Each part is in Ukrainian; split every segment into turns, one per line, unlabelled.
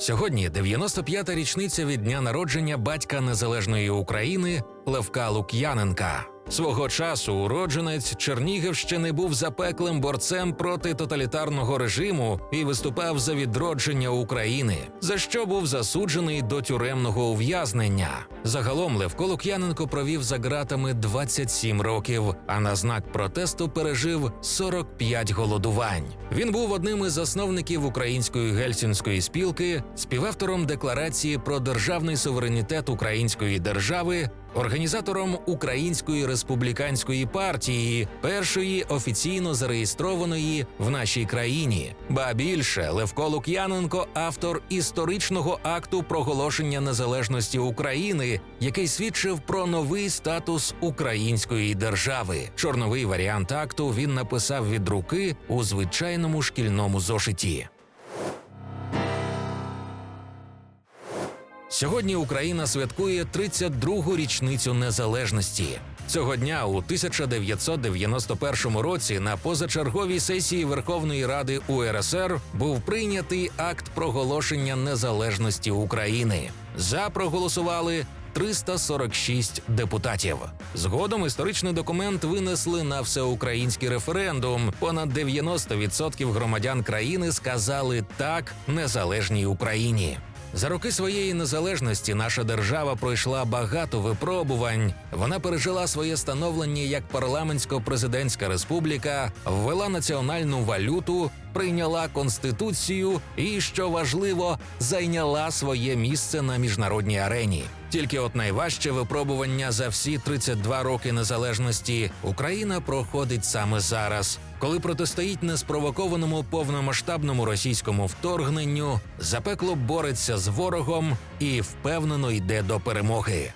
Сьогодні 95-та річниця від дня народження батька незалежної України Левка Лук'яненка. Свого часу уродженець Чернігівщини був запеклим борцем проти тоталітарного режиму і виступав за відродження України, за що був засуджений до тюремного ув'язнення. Загалом Левко Лук'яненко провів за ґратами 27 років, а на знак протесту пережив 45 голодувань. Він був одним із засновників української гельсінської спілки, співавтором декларації про державний суверенітет української держави, організатором Української республіканської партії, першої офіційно зареєстрованої в нашій країні. Ба більше Левко Лук'яненко автор історичного акту проголошення незалежності України, який свідчив про новий статус української держави. Чорновий варіант акту він написав від руки у звичайному шкільному зошиті. Сьогодні Україна святкує 32-гу річницю незалежності. Цього дня у 1991 році на позачерговій сесії Верховної Ради УРСР був прийнятий акт проголошення незалежності України. За проголосували 346 депутатів. Згодом історичний документ винесли на всеукраїнський референдум. Понад 90% громадян країни сказали так незалежній Україні. За роки своєї незалежності наша держава пройшла багато випробувань. Вона пережила своє становлення як парламентсько-президентська республіка, ввела національну валюту, прийняла конституцію і, що важливо, зайняла своє місце на міжнародній арені. Тільки от найважче випробування за всі 32 роки незалежності Україна проходить саме зараз, коли протистоїть неспровокованому повномасштабному російському вторгненню, запекло бореться з ворогом і впевнено йде до перемоги.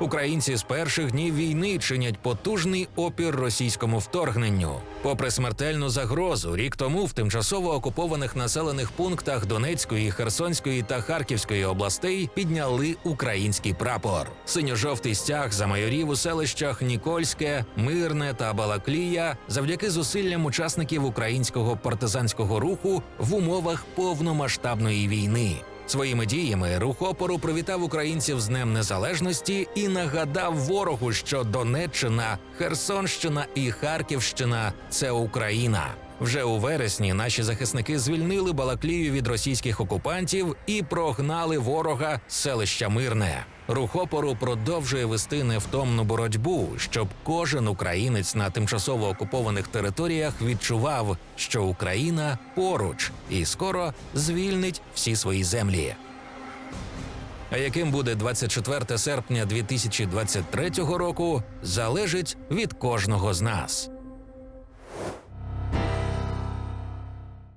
Українці з перших днів війни чинять потужний опір російському вторгненню. Попри смертельну загрозу, рік тому в тимчасово окупованих населених пунктах Донецької, Херсонської та Харківської областей підняли український прапор. Синьо-жовтий стяг замайорів у селищах Нікольське, Мирне та Балаклія завдяки зусиллям учасників українського партизанського руху в умовах повномасштабної війни. Своїми діями рух опору привітав українців з Днем Незалежності і нагадав ворогу, що Донеччина, Херсонщина і Харківщина це Україна. Вже у вересні наші захисники звільнили Балаклію від російських окупантів і прогнали ворога з селища Мирне. Рух опору продовжує вести невтомну боротьбу, щоб кожен українець на тимчасово окупованих територіях відчував, що Україна поруч і скоро звільнить всі свої землі. А яким буде 24 серпня 2023 року, залежить від кожного з нас.